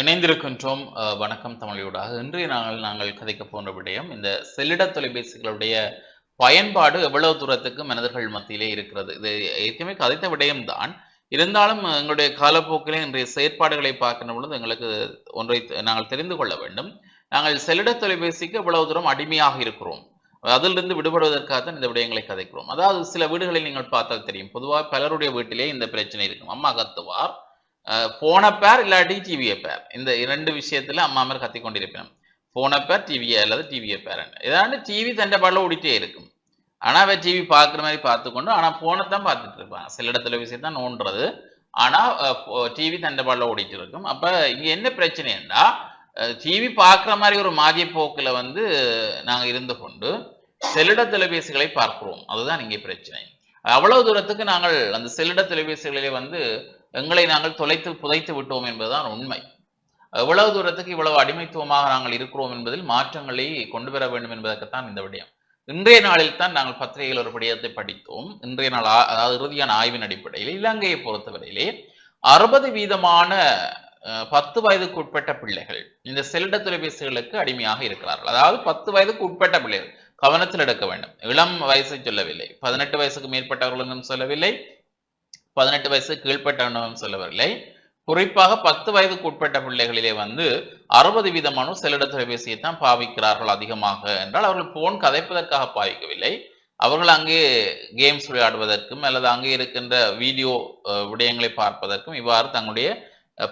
இணைந்திருக்கின்றோம். வணக்கம் தமிழோடாக இன்றைய நாங்கள் நாங்கள் கதைக்க போன்ற விடயம் இந்த செல்லிட தொலைபேசிகளுடைய பயன்பாடு எவ்வளவு தூரத்துக்கு மனிதர்கள் மத்தியிலே இருக்கிறது. இது ஏற்கனவே கதைத்த விடயம்தான். இருந்தாலும் எங்களுடைய காலப்போக்கிலே இன்றைய செயற்பாடுகளை பார்க்கின்ற பொழுது எங்களுக்கு ஒன்றை நாங்கள் தெரிந்து கொள்ள வேண்டும். நாங்கள் செல்லிட தொலைபேசிக்கு எவ்வளவு தூரம் அடிமையாக இருக்கிறோம். அதிலிருந்து விடுபடுவதற்காக தான் இந்த விடயங்களை கதைக்கிறோம். அதாவது சில வீடுகளில் நீங்கள் பார்த்தால் தெரியும். பொதுவாக பலருடைய வீட்டிலே இந்த பிரச்சனை இருக்கும். அம்மா கத்துவார் போன பேர் இல்லாட்டி டிவியை பேர் இந்த இரண்டு விஷயத்துல அம்மா மாதிரி கத்தி கொண்டிருப்பேன் போன பேர் டிவியை அல்லது டிவியை பேர் ஏதாவது டிவி தண்டை பாடல ஓடிட்டே இருக்கும். ஆனா அவ டிவி பார்க்குற மாதிரி பார்த்துக்கொண்டு ஆனா போனை தான் பார்த்துட்டு இருப்பான். சில இடத்துல விஷயம் தான் நோண்டுறது. ஆனா டிவி தண்டை பாடல ஓடிட்டு இருக்கும். அப்ப இங்க என்ன பிரச்சனைன்னா டிவி பார்க்குற மாதிரி ஒரு மாதிய போக்கில் வந்து நாங்கள் இருந்து கொண்டு செல்லிட தொலைபேசிகளை பார்க்கிறோம். அதுதான் இங்கே பிரச்சனை. அவ்வளவு தூரத்துக்கு நாங்கள் அந்த செல்லிட தொலைபேசிகளிலே வந்து எங்களை நாங்கள் தொலைத்து புதைத்து விட்டோம் என்பதுதான் உண்மை. எவ்வளவு தூரத்துக்கு இவ்வளவு அடிமைத்துவமாக நாங்கள் இருக்கிறோம் என்பதில் மாற்றங்களை கொண்டு வர வேண்டும் என்பதற்குத்தான் இந்த விடயம். இன்றைய நாளில் தான் நாங்கள் பத்திரிகையில் ஒரு விடயத்தை படித்தோம். இன்றைய நாள் அதாவது இறுதியான ஆய்வின் அடிப்படையில் இலங்கையை பொறுத்தவரையிலே அறுபது வீதமான அஹ், பத்து வயதுக்கு உட்பட்ட பிள்ளைகள் இந்த செல்லிட தொலைபேசிகளுக்கு அடிமையாக இருக்கிறார்கள். அதாவது பத்து வயதுக்கு உட்பட்ட பிள்ளைகள் கவனத்தில் எடுக்க வேண்டும். இளம் வயசை சொல்லவில்லை. பதினெட்டு வயசுக்கு மேற்பட்டவர்களும் சொல்லவில்லை. பதினெட்டு வயசு கீழ்பட்டவனும் சொல்லவில்லை. குறிப்பாக பத்து வயதுக்கு உட்பட்ட பிள்ளைகளிலே வந்து அறுபது வீதமான செல்லிட தொலைபேசியை தான் பாவிக்கிறார்கள் அதிகமாக என்றால் அவர்கள் போன் கதைப்பதற்காக பாவிக்கவில்லை. அவர்கள் அங்கே கேம்ஸ் விளையாடுவதற்கும் அல்லது அங்கே இருக்கின்ற வீடியோ விடயங்களை பார்ப்பதற்கும் இவ்வாறு தங்களுடைய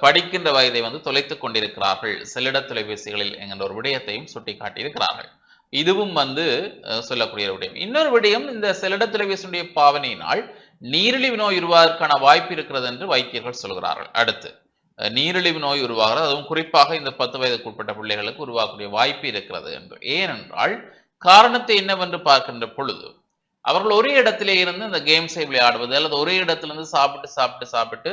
படிக்கின்ற வயதை வந்து தொலைத்துக் கொண்டிருக்கிறார்கள். செல்லிட தொலைபேசிகளில் என்கின்ற ஒரு விடயத்தையும் சுட்டிக்காட்டியிருக்கிறார்கள். இதுவும் வந்து சொல்லக்கூடிய விடயம். இன்னொரு விடயம் இந்த செல்லிட தொலைபேசியுடைய பாவனையினால் நீரிழிவு நோய் உருவாவதற்கான வாய்ப்பு இருக்கிறது என்று வைத்தியர்கள் சொல்கிறார்கள். அடுத்து நீரிழிவு நோய் உருவாகிறது. அதுவும் குறிப்பாக இந்த பத்து வயதுக்கு உட்பட்ட பிள்ளைகளுக்கு உருவாகக்கூடிய வாய்ப்பு இருக்கிறது என்று. ஏனென்றால் காரணத்தை என்னவென்று பார்க்கின்ற பொழுது அவர்கள் ஒரே இடத்திலே இருந்து இந்த கேம்ஸை விளையாடுவது அல்லது ஒரே இடத்திலிருந்து சாப்பிட்டு சாப்பிட்டு சாப்பிட்டு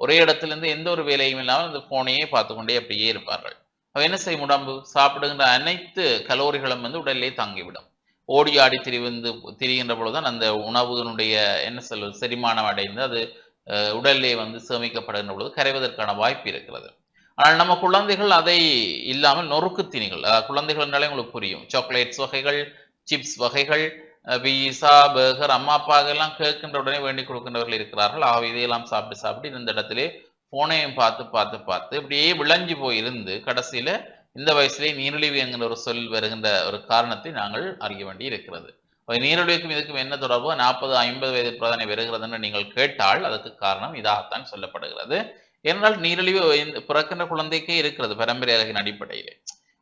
ஒரே இடத்திலிருந்து எந்த ஒரு வேலையும் இல்லாமல் இந்த போனையே பார்த்து கொண்டே அப்படியே இருப்பார்கள். அவ என்ன செய்யும்? உடம்பு சாப்பிடுகின்ற அனைத்து கலோரிகளும் வந்து உடலிலே தங்கிவிடும். ஓடி ஆடி திரிவந்து திரிகின்ற பொழுதுதான் அந்த உணவுனுடைய என்ன சொல்வது செரிமானம் அடைந்து அது அஹ், உடலிலே வந்து சேமிக்கப்படுகின்ற பொழுது கரைவதற்கான வாய்ப்பு இருக்கிறது. ஆனால் நம்ம குழந்தைகள் அதை இல்லாமல் நொறுக்கு தீனிகள் அதாவது குழந்தைகள் என்றாலே உங்களுக்கு புரியும். சாக்லேட்ஸ் வகைகள் சிப்ஸ் வகைகள் பீஸா பர்கர் அம்மா அப்பா எல்லாம் கேட்கின்ற உடனே வேண்டி கொடுக்கின்றவர்கள் இருக்கிறார்கள். ஆக இதையெல்லாம் சாப்பிட்டு சாப்பிட்டு இந்த இடத்துல போனையும் பார்த்து பார்த்து பார்த்து இப்படியே விளைஞ்சு போயிருந்து கடைசியில் இந்த வயசுலேயே நீரிழிவு என்கிற ஒரு சொல் வருகின்ற ஒரு காரணத்தை நாங்கள் அறிய வேண்டி இருக்கிறது நீரிழிவுக்கும் இதுக்கும் என்ன தொடர்பு? நாற்பது ஐம்பது வயது பிரதானி வருகிறதுன்னு நீங்கள் கேட்டால் அதுக்கு காரணம் இதாகத்தான் சொல்லப்படுகிறது. ஏனென்றால் நீரிழிவு பிறக்கின்ற குழந்தைக்கே இருக்கிறது பரம்பரை அழகின் அடிப்படையிலே.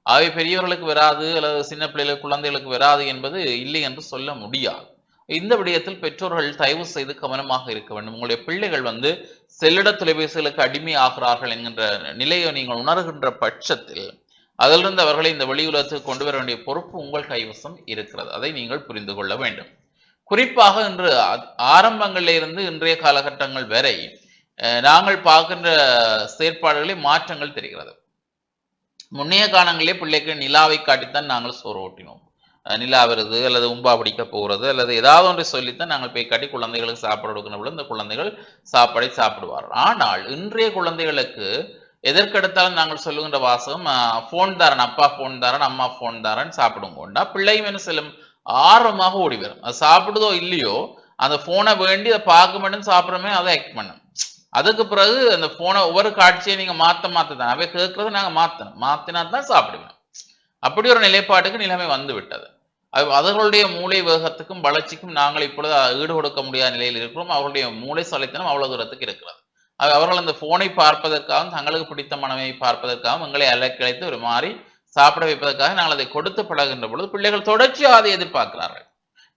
அவை பெரியவர்களுக்கு வராது அல்லது சின்ன பிள்ளைகளுக்கு குழந்தைகளுக்கு வராது என்பது இல்லை என்று சொல்ல முடியாது. இந்த விடயத்தில் பெற்றோர்கள் தயவு செய்து கவனமாக இருக்க வேண்டும். உங்களுடைய பிள்ளைகள் வந்து செல்லிட தொலைபேசிகளுக்கு அடிமை ஆகிறார்கள் என்கின்ற நிலையை நீங்கள் உணர்கின்ற பட்சத்தில் அதிலிருந்து அவர்களை இந்த வெளி உலகத்துக்கு கொண்டு வர வேண்டிய பொறுப்பு உங்கள் கைவசம் இருக்கிறது. அதை நீங்கள் புரிந்து கொள்ள வேண்டும். குறிப்பாக இன்று ஆரம்பங்களிலிருந்து இன்றைய காலகட்டங்கள் வரை அஹ், நாங்கள் பார்க்கின்ற செயற்பாடுகளில் மாற்றங்கள் தெரிகிறது. முன்னைய காலங்களிலே பிள்ளைக்கு நிலாவை காட்டித்தான் நாங்கள் சோறு ஓட்டினோம் அஹ் நிலா வருது அல்லது உம்பா பிடிக்க போகிறது அல்லது ஏதாவது ஒன்றை சொல்லித்தான் நாங்கள் போய் காட்டி குழந்தைகளுக்கு சாப்பாடு கொடுக்கணும் இந்த குழந்தைகள் சாப்பாடை சாப்பிடுவார் ஆனால் இன்றைய குழந்தைகளுக்கு எதற்கெடுத்தாலும் நாங்கள் சொல்லுகின்ற வாசகம் போன் தாரன் அப்பா போன் தாரன் அம்மா ஃபோன் தாரன் சாப்பிடுங்கோண்டா பிள்ளையும் என்ன செல்லும் ஆர்வமாக ஓடி வரும். அது சாப்பிடுதோ இல்லையோ அந்த போனை வேண்டி அதை பார்க்க மாட்டேன்னு சாப்பிட்றமே அதை ஆக்ட் பண்ணும். அதுக்கு பிறகு அந்த போனை ஒவ்வொரு காட்சியை நீங்க மாத்த மாத்த தான். அவை கேட்கறத நாங்க மாத்தணும். மாத்தினா தான் சாப்பிடுவேன் அப்படி ஒரு நிலைப்பாட்டுக்கு நிலைமை வந்து விட்டது அது அவர்களுடைய மூளை வேகத்துக்கும் வளர்ச்சிக்கும் நாங்கள் இப்பொழுது ஈடு கொடுக்க முடியாத நிலையில் இருக்கிறோம். அவர்களுடைய மூளை சலைத்தனம் அவ்வளவு தூரத்துக்கு இருக்கிறது. அவர்கள் அந்த போனை பார்ப்பதற்காகவும் தங்களுக்கு பிடித்த மனமை பார்ப்பதற்காகவும் எங்களை அலக்கழைத்து ஒரு மாதிரி சாப்பிட வைப்பதற்காக நாங்கள் அதை கொடுத்து பழகின்ற பொழுது பிள்ளைகள் தொடர்ச்சியாக அதை எதிர்பார்க்கிறார்கள்.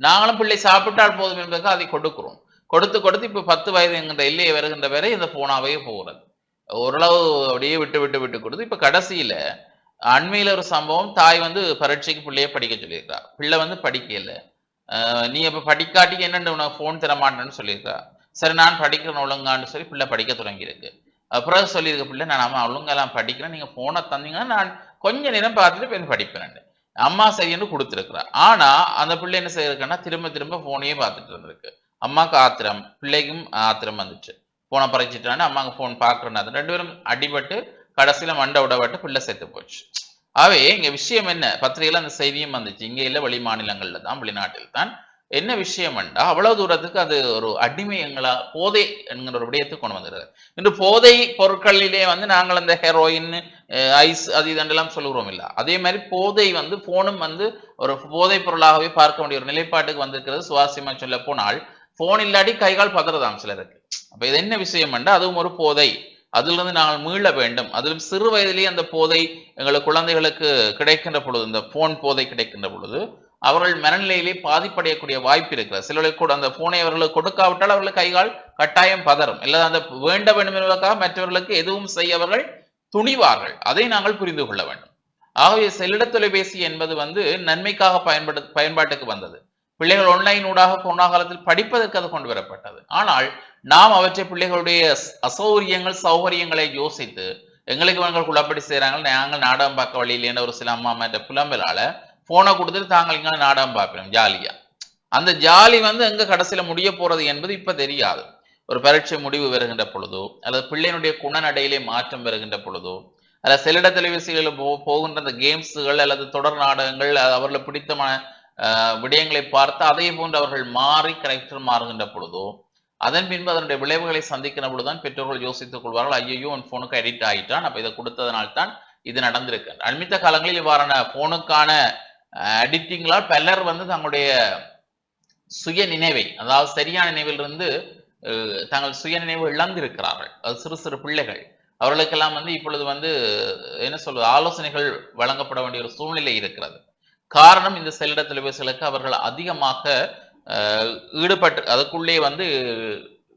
நாங்களும் பிள்ளை சாப்பிட்டால் போதும் என்பதற்காக அதை கொடுக்கிறோம். கொடுத்து கொடுத்து இப்போ பத்து வயது என்கின்ற எல்லையை வருகின்ற வரை இந்த போனாவே போகிறது. ஓரளவு அப்படியே விட்டு விட்டு விட்டு கொடுத்து இப்போ கடைசியில் அண்மையில் ஒரு சம்பவம் தாய் வந்து பரீட்சைக்கு பிள்ளையை படிக்க சொல்லியிருக்கா. பிள்ளை வந்து படிக்கல. நீ அப்போ படிக்காட்டிக்கு என்னென்ன உனக்கு ஃபோன் தர மாட்டேன்னு சொல்லியிருக்கா. சரி நான் படிக்கிறேன் ஒழுங்கான்னு சொல்லி பிள்ளை படிக்க தொடங்கியிருக்கு. அப்புறம் சொல்லியிருக்க பிள்ளை நான் அம்மா ஒழுங்கெல்லாம் படிக்கிறேன். நீங்க போனை தந்தீங்கன்னா நான் கொஞ்ச நேரம் பார்த்துட்டு போய் படிப்பேன் அம்மா சரின்னு கொடுத்துருக்குறேன் ஆனா அந்த பிள்ளை என்ன செய்யிருக்கேன்னா திரும்ப திரும்ப போனையே பார்த்துட்டு இருந்திருக்கு அம்மாவுக்கு ஆத்திரம் பிள்ளைக்கும் ஆத்திரம் வந்துச்சு. போனை பறிச்சிட்டான்னு அம்மாவுக்கு ஃபோன் பார்க்குறேன்னு ரெண்டு பேரும் அடிபட்டு கடைசியில மண்டை விடப்பட்டு பிள்ளை செத்து போச்சு. ஆகவே இங்க விஷயம் என்ன? பத்திரிகையில அந்த செய்தியும் வந்துச்சு. இங்கே இல்லை வெளி மாநிலங்கள்ல தான் வெளிநாட்டில் தான். என்ன விஷயம் என்றா அவ்வளவு தூரத்துக்கு அது ஒரு அடிமை எங்களா போதை என்கிற ஒரு விடயத்துக்கு கொண்டு வந்துருது. இன்று போதை பொருட்களிலே வந்து நாங்கள் அந்த ஹெரோயின் ஐஸ் அது இதெல்லாம் சொல்லுகிறோம் இல்லை. அதே மாதிரி போதை வந்து போனும் வந்து ஒரு போதைப் பொருளாகவே பார்க்க வேண்டிய ஒரு நிலைப்பாட்டுக்கு வந்திருக்கிறது. சுவாரஸ்யமா சொல்ல போனால் போன் இல்லாட்டி கைகால் பதறதாம் சிலருக்கு. அப்ப இது என்ன விஷயம் என்றா அதுவும் ஒரு போதை. அதிலிருந்து நாங்கள் மீள வேண்டும். அதிலும் சிறு வயதிலேயே அந்த போதை எங்களுக்கு குழந்தைகளுக்கு கிடைக்கின்ற பொழுது இந்த போன் போதை கிடைக்கின்ற பொழுது அவர்கள் மனநிலையிலே பாதிப்படையக்கூடிய வாய்ப்பு இருக்கிறது. சிலருக்கு கூட அந்த போனை அவர்களுக்கு கொடுக்காவிட்டால் அவர்களுக்கு கைகால் கட்டாயம் பதறும். இல்லை அந்த வேண்ட வேண்டும் என்பதற்காக மற்றவர்களுக்கு எதுவும் செய்ய அவர்கள் துணிவார்கள். அதை நாங்கள் புரிந்து கொள்ள வேண்டும். ஆகவே செல்லிட தொலைபேசி என்பது வந்து நன்மைக்காக பயன்படு பயன்பாட்டுக்கு வந்தது. பிள்ளைகள் ஆன்லைன் ஊடாக கொரோனா காலத்தில் படிப்பதற்கு அது கொண்டு வரப்பட்டது. ஆனால் நாம் அவற்றை பிள்ளைகளுடைய அசௌகரியங்கள் சௌகரியங்களை யோசித்து எங்களுக்கு இவங்க குழப்படி செய்கிறாங்க நாங்கள் நாடகம் பார்க்க வழியிலேன்னு ஒரு சில அம்மா மற்ற புலம்பலால போனை கொடுத்துட்டு தாங்கள் இங்கே நாடகம் பார்ப்பேன் ஜாலியா. அந்த ஜாலி வந்து எங்க கடைசியில முடிய போறது என்பது இப்ப தெரியாது. ஒரு பரீட்சை முடிவு வருகின்ற பொழுதோ அல்லது பிள்ளையினுடைய குணநடையிலே மாற்றம் வருகின்ற பொழுதோ அல்லது செல்லிட தொலைபேசிகளில் போ போகின்ற அந்த கேம்ஸுகள் அல்லது தொடர் நாடகங்கள் அது பிடித்தமான விடயங்களை பார்த்து அதே போன்று அவர்கள் மாறி கரெக்டர் மாறுகின்ற பொழுதோ அதன் பின்பு அதனுடைய விளைவுகளை சந்திக்கிற பொழுதுதான் பெற்றோர்கள் யோசித்துக் கொள்வார்கள் ஐயோ உன் போனுக்கு அடிக்ட் ஆகிட்டான் அப்போ இதை கொடுத்ததனால்தான் இது நடந்திருக்கு அண்மித்த காலங்களில் இவ்வாறான போனுக்கான அடிக்டிங்களால் பலர் வந்து தங்களுடைய சுய நினைவை அதாவது சரியான நினைவிலிருந்து தங்கள் சுய நினைவு இழந்திருக்கிறார்கள். அது சிறு சிறு பிள்ளைகள். அவர்களுக்கெல்லாம் வந்து இப்பொழுது வந்து என்ன சொல்வது ஆலோசனைகள் வழங்கப்பட வேண்டிய ஒரு சூழ்நிலை இருக்கிறது. காரணம் இந்த செல்லிட தொலைபேசிகளுக்கு அவர்கள் அதிகமாக ஈடுபட்டு அதுக்குள்ளே வந்து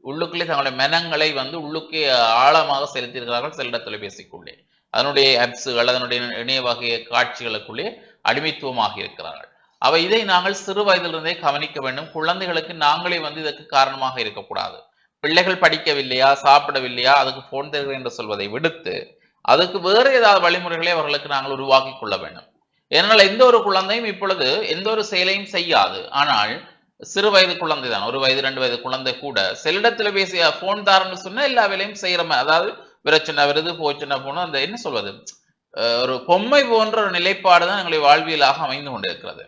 உள்ளுக்குள்ளே தங்களுடைய மனங்களை வந்து உள்ளுக்கே ஆழமாக செலுத்தியிருக்கிறார்கள் செல்லிட தொலைபேசிக்குள்ளே அதனுடைய ஆப்ஸுகள் அதனுடைய இணைய வகை காட்சிகளுக்குள்ளே அடிமைத்துவமாக இருக்கிறார்கள். அவை இதை நாங்கள் சிறு வயதிலிருந்தே கவனிக்க வேண்டும். குழந்தைகளுக்கு நாங்களே வந்து இதற்கு காரணமாக இருக்கக்கூடாது. பிள்ளைகள் படிக்கவில்லையா சாப்பிடவில்லையா அதுக்கு போன் தருகிறேன் என்று சொல்வதை விடுத்து அதுக்கு வேறு ஏதாவது வழிமுறைகளை அவர்களுக்கு நாங்கள் உருவாக்கி கொள்ள வேண்டும். ஏனால் எந்த ஒரு குழந்தையும் இப்பொழுது எந்த ஒரு செயலையும் செய்யாது. ஆனால் சிறு வயது குழந்தை தான். ஒரு வயது ரெண்டு வயது குழந்தை கூட செல்லிடத்துல பேசிய போன் தாரன்னு சொன்னா எல்லா வேலையும் செய்யற மாதிரி அதாவது விரச்சனை விருது போச்சுன்னா போனோம் அந்த என்ன சொல்வது? ஒரு பொம்மை போன்ற ஒரு நிலைப்பாடு தான் எங்களுடைய வாழ்வியலாக அமைந்து கொண்டிருக்கிறது.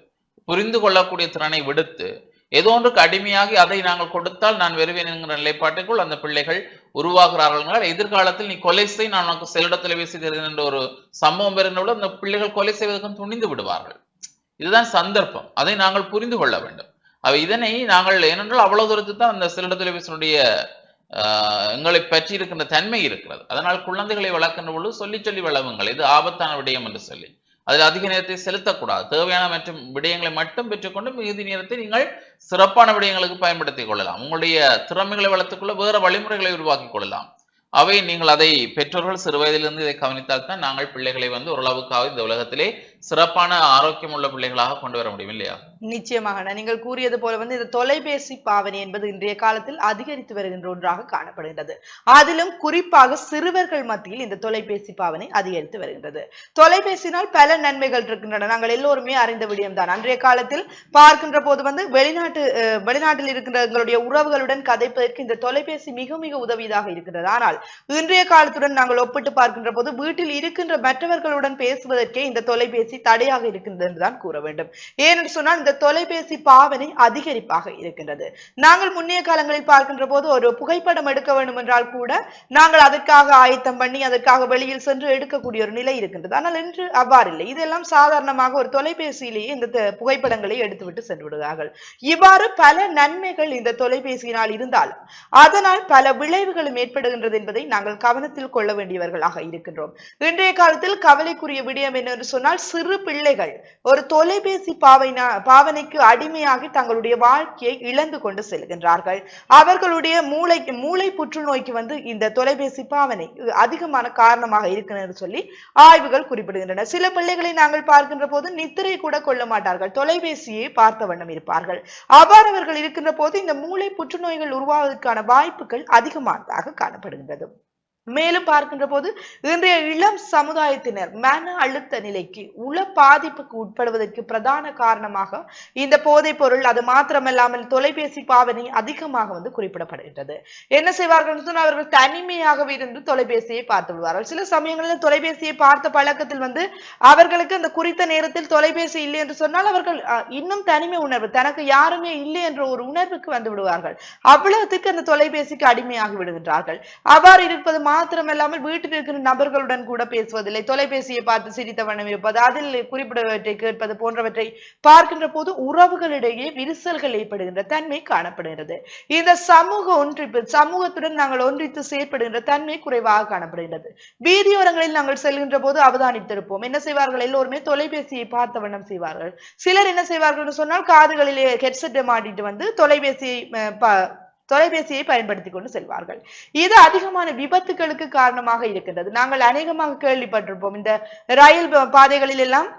புரிந்து கொள்ளக்கூடிய திறனை விடுத்து ஏதோ ஒன்றுக்கு அடிமையாகி அதை நாங்கள் கொடுத்தால் நான் வருவேன் என்கிற நிலைப்பாட்டுக்குள் அந்த பிள்ளைகள் உருவாகிறார்கள் என்றால் எதிர்காலத்தில் நீ கொலை செய் நான் உனக்கு செல்லிடத்தில் தொலைபேசி தருகிறேன் என்ற ஒரு சம்பவம் வருகின்ற அந்த பிள்ளைகள் கொலை செய்வதற்கும் துணிந்து விடுவார்கள். இதுதான் சந்தர்ப்பம். அதை நாங்கள் புரிந்து கொள்ள வேண்டும். அவை இதனை நாங்கள் ஏனென்றால் அவ்வளவு தூரத்துக்கு தான் அந்த செல்லிடத்தில் வீசனுடைய எங்களை பற்றி இருக்கின்ற தன்மை இருக்கிறது. அதனால் குழந்தைகளை வளர்க்கின்ற பொழுது சொல்லி சொல்லி வளவுங்கள் இது ஆபத்தான விடயம் என்று சொல்லி. அதில் அதிக நேரத்தை செலுத்தக்கூடாது. தேவையான மற்றும் விடயங்களை மட்டும் பெற்றுக்கொண்டு மிகுதி நேரத்தை நீங்கள் சிறப்பான விடயங்களுக்கு பயன்படுத்திக் கொள்ளலாம். உங்களுடைய திறமைகளை வளர்த்துக்கொள்ள வேறு வழிமுறைகளை உருவாக்கிக் கொள்ளலாம். அவை நீங்கள் அதை பெற்றோர்கள் சிறு வயதிலிருந்து இதை கவனித்தால் தான் நாங்கள் பிள்ளைகளை வந்து ஓரளவுக்காக இந்த உலகத்திலே சிறப்பான ஆரோக்கியம் உள்ள பிள்ளைகளாக கொண்டு வர முடியும் இல்லையா? நிச்சயமாக நீங்கள் கூறியது போல வந்து இந்த தொலைபேசி பாவனை என்பது இன்றைய காலத்தில் அதிகரித்து வருகின்ற ஒன்றாக காணப்படுகின்றது. அதிலும் குறிப்பாக சிறுவர்கள் மத்தியில் இந்த தொலைபேசி பாவனை அதிகரித்து வருகின்றது. தொலைபேசினால் பல நன்மைகள் இருக்கின்றன. நாங்கள் எல்லோருமே அறிந்த விடயம்தான். அன்றைய காலத்தில் பார்க்கின்ற போது வந்து வெளிநாட்டு வெளிநாட்டில் இருக்கின்ற எங்களுடைய உறவுகளுடன் கதைப்பதற்கு இந்த தொலைபேசி மிக மிக உதவியதாக இருக்கின்றது. ஆனால் இன்றைய காலத்துடன் நாங்கள் ஒப்பிட்டு பார்க்கின்ற போது வீட்டில் இருக்கின்ற மற்றவர்களுடன் பேசுவதற்கே இந்த தொலைபேசி தொலைபேசி தடையாக இருக்கின்றது என்றுதான் கூற வேண்டும். ஏனென்று சொன்னால் இந்த தொலைபேசி பாவனை அதிகரிப்பாக இருக்கின்றது. நாங்கள் முன்னைய காலங்களில் பார்க்கின்ற போது ஒரு புகைப்படம் எடுக்க வேண்டும் என்றால் கூட நாங்கள் அதற்காக ஆயத்தம் பண்ணி அதற்காக வெளியில் சென்று எடுக்கக்கூடிய ஒரு நிலை இருக்கின்றது. ஆனால் இன்று அவ்வாறு இல்லை. இதெல்லாம் சாதாரணமாக ஒரு தொலைபேசியிலேயே இந்த புகைப்படங்களை எடுத்துவிட்டு சென்று விடுகிறார்கள். இவ்வாறு பல நன்மைகள் இந்த தொலைபேசியினால் இருந்தாலும் அதனால் பல விளைவுகளும் ஏற்படுகின்றது என்பதை நாங்கள் கவனத்தில் கொள்ள வேண்டியவர்களாக இருக்கின்றோம். இன்றைய காலத்தில் கவலைக்குரிய விடயம் என்னென்று சொன்னால் சிறு சிறு பிள்ளைகள் ஒரு தொலைபேசி பாவனா பாவனைக்கு அடிமையாகி தங்களுடைய வாழ்க்கையை இழந்து கொண்டு செல்கின்றார்கள். அவர்களுடைய மூளை மூளை புற்றுநோய்க்கு வந்து இந்த தொலைபேசி பாவனை அதிகமான காரணமாக இருக்கிறது சொல்லி ஆய்வுகள் குறிப்பிடுகின்றன. சில பிள்ளைகளை நாங்கள் பார்க்கின்ற போது நித்திரை கூட கொள்ள மாட்டார்கள். தொலைபேசியை பார்த்த வண்ணம் இருப்பார்கள். அவ்வாறு அவர்கள் இருக்கின்ற போது இந்த மூளை புற்றுநோய்கள் உருவாவதற்கான வாய்ப்புகள் அதிகமானதாக காணப்படுகின்றது. மேலும் பார்க்கின்ற போது இன்றைய இளம் சமுதாயத்தினர் மன அழுத்த நிலைக்கு உள பாதிப்புக்கு உட்படுவதற்கு பிரதான காரணமாக இந்த போதைப் பொருள் அது மாத்திரமல்லாமல் தொலைபேசி பாவனை அதிகமாக வந்து குறிப்பிடப்படுகின்றது. என்ன செய்வார்கள் சொன்னால் அவர்கள் தனிமையாகவே இருந்து தொலைபேசியை பார்த்து விடுவார்கள். சில சமயங்களில் தொலைபேசியை பார்த்த பழக்கத்தில் வந்து அவர்களுக்கு அந்த குறித்த நேரத்தில் தொலைபேசி இல்லை என்று சொன்னால் அவர்கள் இன்னும் தனிமை உணர்வு தனக்கு யாருமே இல்லை என்ற ஒரு உணர்வுக்கு வந்து விடுவார்கள். அவ்வளவுக்கு அந்த தொலைபேசிக்கு அடிமையாகி விடுகின்றார்கள். அவ்வாறு இருப்பது மாத்திரமல்லாமல் வீட்டில் இருக்கிற நபர்களுடன் கூட பேசுவதில்லை. தொலைபேசியை பார்த்து சிரித்த வண்ணம் இருப்பது அதில் குறிப்பிடவற்றை கேட்பது போன்றவற்றை பார்க்கின்ற போது உறவுகளிடையே விரிசல்கள் ஏற்படுகின்ற தன்மை காணப்படுகிறது. இந்த சமூக ஒன்றிப்பு சமூகத்துடன் நாங்கள் ஒன்றித்து செயற்படுகின்ற தன்மை குறைவாக காணப்படுகின்றது. வீதியோரங்களில் நாங்கள் செல்கின்ற போது அவதானித்திருப்போம். என்ன செய்வார்கள்? எல்லோருமே தொலைபேசியை பார்த்த வண்ணம் செய்வார்கள். சிலர் என்ன செய்வார்கள் என்று சொன்னால் காதுகளிலே ஹெட்செட்டை மாட்டிட்டு வந்து தொலைபேசியை அஹ், தொலைபேசியை பயன்படுத்தி கொண்டு செல்வார்கள். இது அதிகமான விபத்துகளுக்கு காரணமாக இருக்கின்றது. நாங்கள் அநேகமாக கேள்விப்பட்டிருப்போம். இந்த ரயில் பாதைகளில் எல்லாம்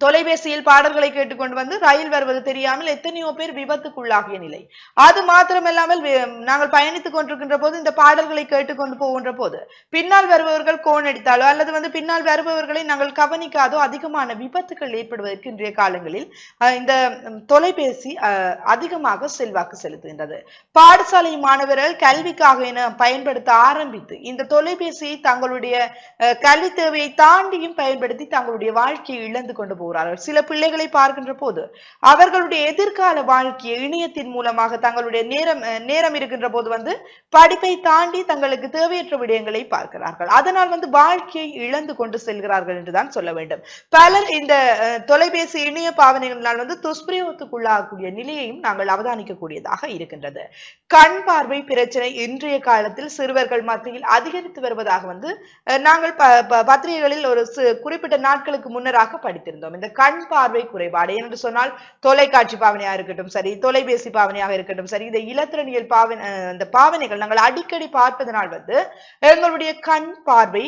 தொலைபேசியில் பாடல்களை கேட்டுக்கொண்டு வந்து ரயில் வருவது தெரியாமல் எத்தனையோ பேர் விபத்துக்குள்ளாகிய நிலை. அது மாத்திரமல்லாமல் நாங்கள் பயணித்துக் கொண்டிருக்கின்ற போது இந்த பாடல்களை கேட்டுக்கொண்டு போகின்ற போது பின்னால் வருபவர்கள் கோன் அடித்தாலோ அல்லது வந்து பின்னால் வருபவர்களை நாங்கள் கவனிக்காதோ அதிகமான விபத்துகள் ஏற்படுவதற்கு இன்றைய காலங்களில் இந்த தொலைபேசி அஹ், அதிகமாக செல்வாக்கு செலுத்துகின்றது. பாடசாலை மாணவர்கள் கல்விக்காக என பயன்படுத்த ஆரம்பித்து இந்த தொலைபேசியை தங்களுடைய அஹ், கல்வி தேவையை தாண்டியும் பயன்படுத்தி தங்களுடைய வாழ்க்கையை இழந்து கொண்டு போகிறார்கள். சில பிள்ளைகளை பார்க்கின்ற போது அவர்களுடைய எதிர்கால வாழ்க்கையை இணையத்தின் மூலமாக தங்களுடைய நேரம் நேரம் இருக்கின்ற போது வந்து படிப்பை தாண்டி தங்களுக்கு தேவையற்ற விடயங்களை பார்க்கிறார்கள். அதனால் வந்து வாழ்க்கையை இழந்து கொண்டு செல்கிறார்கள் என்றுதான் சொல்ல வேண்டும். பலர் இந்த தொலைபேசி இணைய பாவனைகளினால் வந்து துஷ்பிரயோகத்துக்குள்ளாகக்கூடிய நிலையையும் நாங்கள் அவதானிக்கக்கூடியதாக இருக்கின்றது. கண் பார்வை பிரச்சனை இன்றைய காலத்தில் சிறுவர்கள் மத்தியில் அதிகரித்து வருவதாக வந்து நாங்கள் பத்திரிகைகளில் ஒரு குறிப்பிட்ட நாட்களுக்கு முன்னராக படித்திருந்தோம். இந்த கண் பார்வை குறைபாடு என்று சொன்னால் தொலைக்காட்சி பாவனையாக இருக்கட்டும் சரி தொலைபேசி பாவனையாக இருக்கட்டும் சரி இந்த இலத்திரனியல் பாவனை அந்த இந்த பாவனைகள் நாங்கள் அடிக்கடி பார்ப்பதனால் வந்து எங்களுடைய கண் பார்வை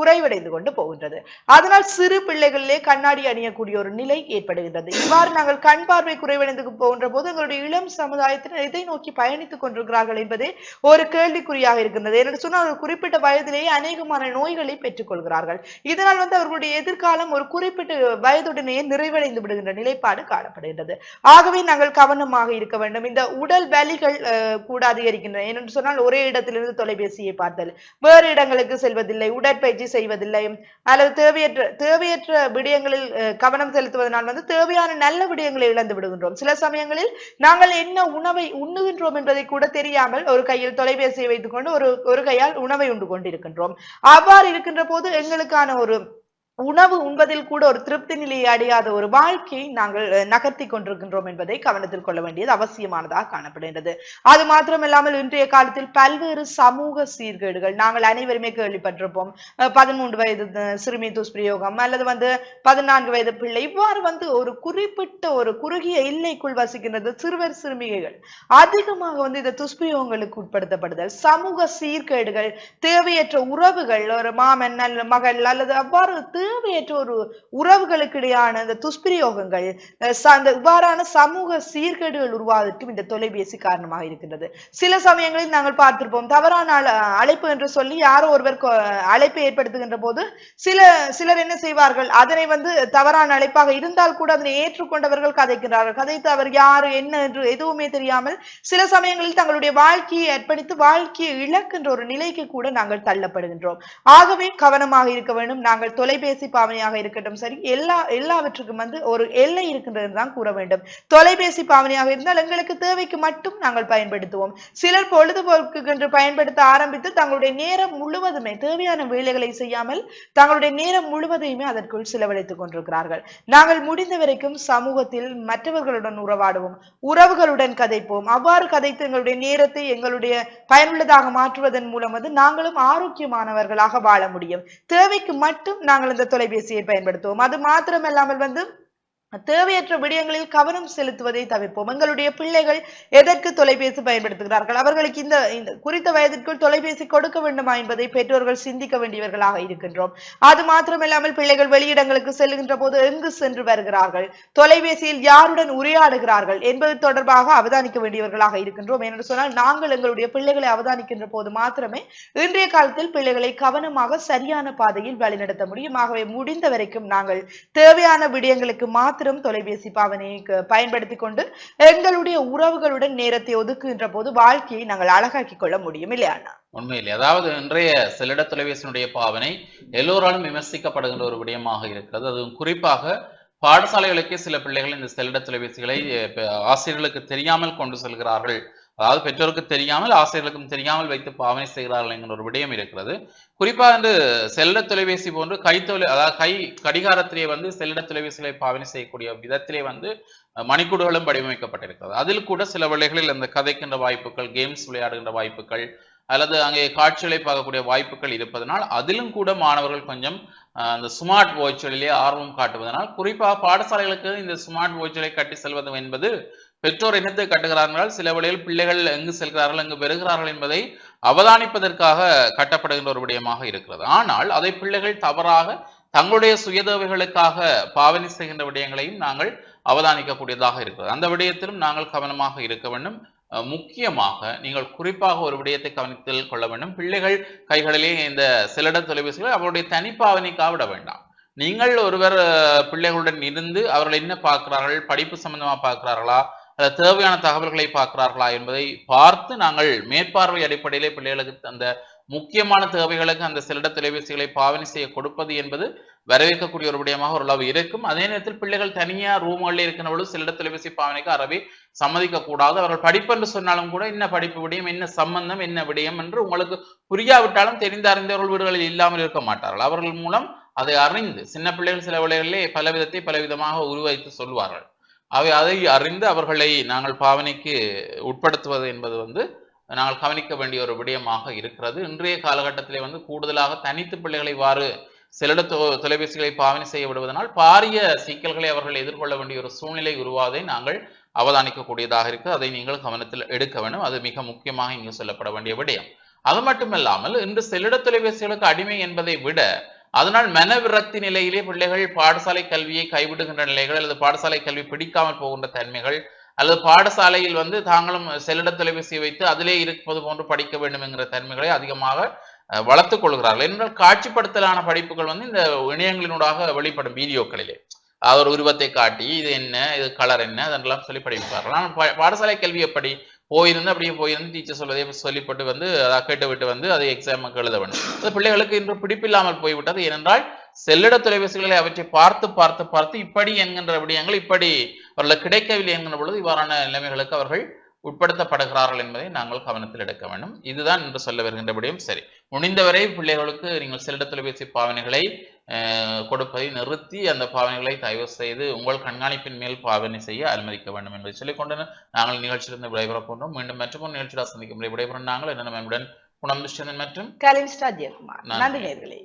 குறைவடைந்து கொண்டு போகின்றது. அதனால் சிறு பிள்ளைகளிலே கண்ணாடி அணியக்கூடிய ஒரு நிலை ஏற்படுகின்றது. இவ்வாறு நாங்கள் கண் பார்வை குறைவடைந்து போகின்ற போது எங்களுடைய இளம் சமுதாயத்தினர் எதை நோக்கி பயணித்துக் கொண்டிருக்கிறார்கள் என்பதே ஒரு கேள்விக்குறியாக இருக்கின்றது. என்று சொன்னால் ஒரு குறிப்பிட்ட வயதிலேயே அநேகமான நோய்களை பெற்றுக்கொள்கிறார்கள். இதனால் வந்து அவர்களுடைய எதிர்காலம் ஒரு குறிப்பிட்ட வயதுடனேயே நிறைவடைந்து விடுகின்ற நிலைப்பாடு காணப்படுகின்றது. ஆகவே நாங்கள் கவனமாக இருக்க வேண்டும். இந்த உடல் வலிகள் அஹ், கூட அதிகரிக்கின்றன ஏனென்று சொன்னால் ஒரே இடத்திலிருந்து தொலைபேசியை பார்த்தல். வேறு இடங்களுக்கு செல்வதில்லை. உடற்பயிற்சி செய்வதில்லை. அல்லது தேவையற்ற தேவையற்ற விடயங்களில் கவனம் செலுத்துவதனால் வந்து தேவையான நல்ல விடயங்களை இழந்து விடுகின்றோம். சில சமயங்களில் நாங்கள் என்ன உணவை உண்ணுகின்றோம் என்பதை கூட தெரியாமல் ஒரு கையில் தொலைபேசியை வைத்துக்கொண்டு ஒரு ஒரு கையால் உணவை உண்டு கொண்டிருக்கின்றோம். அவ்வாறு இருக்கின்ற போது எங்களுக்கான ஒரு உணவு உண்பதில் கூட ஒரு திருப்தி நிலையை அடையாத ஒரு வாழ்க்கையை நாங்கள் நகர்த்தி கொண்டிருக்கின்றோம் என்பதை கவனத்தில் கொள்ள வேண்டியது அவசியமானதாக காணப்படுகின்றது. அது மாத்திரமில்லாமல் இன்றைய காலத்தில் பல்வேறு சமூக சீர்கேடுகள் நாங்கள் அனைவருமே கேள்விப்பட்டிருப்போம். பதிமூன்று வயது சிறுமி துஷ்பிரயோகம் அல்லது வந்து பதினான்கு வயது பிள்ளை இவ்வாறு வந்து ஒரு குறிப்பிட்ட ஒரு குறுகிய எல்லைக்குள் வசிக்கின்றது சிறுவர் சிறுமிகைகள் அதிகமாக வந்து இந்த துஷ்பிரயோகங்களுக்கு உட்படுத்தப்படுதல். சமூக சீர்கேடுகள் தேவையற்ற உறவுகள் ஒரு மாமன் மகள் அல்லது அவ்வாறு தேவையற்ற ஒரு உறவுகளுக்கு இடையான துஷ்பிரயோகங்கள் அந்த இவ்வாறான சமூக சீர்கேடுகள் உருவாவதற்கும் இந்த தொலைபேசி காரணமாக இருக்கின்றது. சில சமயங்களில் நாங்கள் பார்த்திருப்போம் தவறான அழைப்பு என்று சொல்லி யாரோ ஒருவர் அழைப்பை ஏற்படுத்துகின்ற போது சில சிலர் என்ன செய்வார்கள் அதனை வந்து தவறான அழைப்பாக இருந்தால் கூட அதனை ஏற்றுக்கொண்டவர்கள் கதைக்கிறார்கள் கதைத்து அவர் யாரு என்ன என்று எதுவுமே தெரியாமல் சில சமயங்களில் தங்களுடைய வாழ்க்கையை அர்ப்பணித்து வாழ்க்கையை இழக்கின்ற ஒரு நிலைக்கு கூட நாங்கள் தள்ளப்படுகின்றோம். ஆகவே கவனமாக இருக்க வேண்டும். நாங்கள் தொலைபேசி தொலைபேசி பாவனையாக இருக்கட்டும் சரி எல்லா எல்லாவற்றுக்கும் வந்து ஒரு எல்லை இருக்கின்றது தான் கூற வேண்டும். தொலைபேசி பாவனையாக இருந்தால் எங்களுக்கு தேவைக்கு மட்டும் நாங்கள் பயன்படுத்துவோம். சிலர் பொழுதுபோக்கு என்று பயன்படுத்த ஆரம்பித்து தங்களுடைய நேரம் முழுவதுமே தேவையான வேலைகளை செய்யாமல் தங்களுடைய நேரம் முழுவதையுமே அதற்குள் செலவழித்துக் கொண்டிருக்கிறார்கள். நாங்கள் முடிந்த வரைக்கும் சமூகத்தில் மற்றவர்களுடன் உறவாடுவோம். உறவுகளுடன் கதைப்போம். அவ்வாறு கதைத்து எங்களுடைய நேரத்தை எங்களுடைய பயனுள்ளதாக மாற்றுவதன் மூலம் வந்து நாங்களும் ஆரோக்கியமானவர்களாக வாழ முடியும். தேவைக்கு மட்டும் நாங்கள் அந்த தொலைபேசியை பயன்படுத்துவோம். அது மாத்திரமல்லாமல் வந்து தேவையற்ற விடயங்களில் கவனம் செலுத்துவதை தவிர்ப்போம். எங்களுடைய பிள்ளைகள் எதற்கு தொலைபேசி பயன்படுத்துகிறார்கள்? அவர்களுக்கு இந்த இந்த குறித்த வயதிற்குள் தொலைபேசி கொடுக்க வேண்டுமா என்பதை பெற்றோர்கள் சிந்திக்க வேண்டியவர்களாக இருக்கின்றோம். அது மாத்திரமில்லாமல் பிள்ளைகள் வெளியிடங்களுக்கு செல்கின்ற போது எங்கு சென்று வருகிறார்கள்? தொலைபேசியில் யாருடன் உரையாடுகிறார்கள்? என்பது தொடர்பாக அவதானிக்க வேண்டியவர்களாக இருக்கின்றோம். என்று சொன்னால் நாங்கள் எங்களுடைய பிள்ளைகளை அவதானிக்கின்ற போது மாத்திரமே இன்றைய காலத்தில் பிள்ளைகளை கவனமாக சரியான பாதையில் வழிநடத்த முடியும். ஆகவே முடிந்த வரைக்கும் நாங்கள் தேவையான விடயங்களுக்கு மாத்திரம் தொலைபேசி பாவனையை பயன்படுத்தி கொண்டு எங்களுடைய உறவுகளுடன் நேரத்தை ஒதுக்குகின்ற போது வாழ்க்கையை நாங்கள் அழகாக்கி கொள்ள முடியும் இல்லையாண்ணா உண்மையிலே. அதாவது இன்றைய செல்லிட தொலைபேசியினுடைய பாவனை எல்லோராலும் விமர்சிக்கப்படுகின்ற ஒரு விடயமாக இருக்கிறது. அதுவும் குறிப்பாக பாடசாலைகளுக்கே சில பிள்ளைகள் இந்த செல்லிட தொலைபேசிகளை ஆசிரியர்களுக்கு தெரியாமல் கொண்டு செல்கிறார்கள் அதாவது பெற்றோருக்கு தெரியாமல் ஆசிரியர்களுக்கும் தெரியாமல் வைத்து பாவனை செய்கிறார்கள் என்கிற ஒரு விடயம் இருக்கிறது. குறிப்பாக வந்து செல்ல தொலைபேசி போன்று கைத்தொலை அதாவது கை கடிகாரத்திலே வந்து செல்லிட தொலைபேசிகளை பாவனை செய்யக்கூடிய விதத்திலே வந்து மணிக்கூடுகளும் வடிவமைக்கப்பட்டிருக்கிறது. அதில் கூட சில வேளைகளில் அந்த கதைக்கின்ற வாய்ப்புகள் கேம்ஸ் விளையாடுகின்ற வாய்ப்புகள் அல்லது அங்கே காட்சிகளை பார்க்கக்கூடிய வாய்ப்புகள் இருப்பதனால் அதிலும் கூட மாணவர்கள் கொஞ்சம் அந்த ஸ்மார்ட் வாட்ச்களிலே ஆர்வம் காட்டுவதனால் குறிப்பாக பாடசாலைகளுக்கு இந்த ஸ்மார்ட் வாட்ச்களை கட்டி செல்வது என்பது பெற்றோர் என்னத்தை கட்டுகிறார்கள் சில வேளையில் பிள்ளைகள் எங்கு செல்கிறார்கள் எங்கு பெறுகிறார்கள் என்பதை அவதானிப்பதற்காக கட்டப்படுகின்ற ஒரு விடயமாக இருக்கிறது. ஆனால் அதை பிள்ளைகள் தவறாக தங்களுடைய சுயதேவைகளுக்காக பாவனை செய்கின்ற விடயங்களையும் நாங்கள் அவதானிக்கக்கூடியதாக இருக்கிறது. அந்த விடயத்திலும் நாங்கள் கவனமாக இருக்க வேண்டும். முக்கியமாக நீங்கள் குறிப்பாக ஒரு விடயத்தை கவனத்தில் கொள்ள வேண்டும். பிள்ளைகள் கைகளிலே இந்த செல்லட தொலைபேசிகளை அவருடைய தனிப்பாவனைக்காக விட வேண்டாம். நீங்கள் ஒருவர் பிள்ளைகளுடன் இருந்து அவர்கள் என்ன பார்க்கிறார்கள் படிப்பு சம்பந்தமாக பார்க்கிறார்களா அல்லது தேவையான தகவல்களை பார்க்கிறார்களா என்பதை பார்த்து நாங்கள் மேற்பார்வை அடிப்படையிலே பிள்ளைகளுக்கு அந்த முக்கியமான தேவைகளுக்கு அந்த செல்லிட தொலைபேசிகளை பாவனை செய்ய கொடுப்பது என்பது வரவேற்கக்கூடிய ஒரு விடயமாக ஓரளவு இருக்கும். அதே நேரத்தில் பிள்ளைகள் தனியா ரூம்களில் இருக்கின்ற செல்லிட தொலைபேசி பாவனைக்கு அறவே சம்மதிக்க கூடாது அவர்கள் படிப்பென்று சொன்னாலும் கூட என்ன படிப்பு விடயம் என்ன சம்பந்தம் என்ன விடயம் என்று உங்களுக்கு புரியாவிட்டாலும் தெரிந்த அறிந்தவர்கள் வீடுகளில் இல்லாமல் இருக்க மாட்டார்கள். அவர்கள் மூலம் அதை அறிந்து சின்ன பிள்ளைகள் சில விளைகளிலே பல விதத்தை பல விதமாக சொல்வார்கள் அவை அதை அறிந்து அவர்களை நாங்கள் பாவனைக்கு உட்படுத்துவது என்பது வந்து நாங்கள் கவனிக்க வேண்டிய ஒரு விடயமாக இருக்கிறது. இன்றைய காலகட்டத்திலே வந்து கூடுதலாக தனித்து பிள்ளைகளை வாறு செல்லிட தொ- தொலைபேசிகளை பாவனை செய்ய விடுவதனால் பாரிய சிக்கல்களை அவர்கள் எதிர்கொள்ள வேண்டிய ஒரு சூழ்நிலை உருவாவதை நாங்கள் அவதானிக்கக்கூடியதாக இருக்கு. அதை நீங்கள் கவனத்தில் எடுக்க வேண்டும். அது மிக முக்கியமாக இங்கு சொல்லப்பட வேண்டிய விடயம். அது மட்டுமல்லாமல் இன்று செல்லிட தொலைபேசிகளுக்கு அடிமை என்பதை விட அதனால் மனவிரக்தி நிலையிலே பிள்ளைகள் பாடசாலை கல்வியை கைவிடுகின்ற நிலைகள் அல்லது பாடசாலை கல்வி பிடிக்காமல் போகின்ற தன்மைகள் அல்லது பாடசாலையில் வந்து தாங்களும் செல்லிட தொலைபேசியை வைத்து அதிலே இருப்பது போன்று படிக்க வேண்டும் என்கிற தன்மைகளை அதிகமாக அஹ், வளர்த்துக் கொள்கிறார்கள். என்றால் காட்சிப்படுத்தலான படிப்புகள் வந்து இந்த இணையங்களினூடாக வெளிப்படும் வீடியோக்களிலே. அவர் உருவத்தை காட்டி இது என்ன இது கலர் என்ன அதெல்லாம் சொல்லி படிப்பார்கள். ஆனால் பாடசாலை கல்வி எப்படி? போயிருந்து அப்படியே போயிருந்து டீச்சர் சொல்வதை சொல்லிப்பட்டு வந்து அதை கேட்டு விட்டு வந்து அதை எக்ஸாமுக்கு எழுத வேண்டும் அது பிள்ளைகளுக்கு இன்று பிடிப்பில்லாமல் போய்விட்டது. ஏனென்றால் செல்லிட தொலைபேசிகளை அவற்றை பார்த்து பார்த்து பார்த்து இப்படி என்கின்ற விடயங்கள் இப்படி அவர்களுக்கு கிடைக்கவில்லை என்கின்ற பொழுது இவ்வாறான நிலைமைகளுக்கு அவர்கள் உட்படுத்தப்படுகிறார்கள் என்பதை நாங்கள் கவனத்தில் எடுக்க வேண்டும். இதுதான் என்று சொல்ல வருகின்ற விடயம். சரி. முடிந்தவரை பிள்ளைகளுக்கு நீங்கள் செல்லிட தொலைபேசி பாவனைகளை கொடுப்பதை நிறுத்தி அந்த பாவனைகளை தயவு செய்து உங்கள் கண்காணிப்பின் மேல் பாவனை செய்ய அனுமதிக்க வேண்டும் என்பதை சொல்லிக்கொண்டு நாங்கள் நிகழ்ச்சியிலிருந்து விடைபெறப் போன்றோம் மீண்டும் மற்றும் நிகழ்ச்சியில் சந்திக்கும் விடைபெறும் நாங்கள். என்ன நம்முடன் குணம் மற்றும் கலின் ஸ்டாஜியகுமார் நன்றி.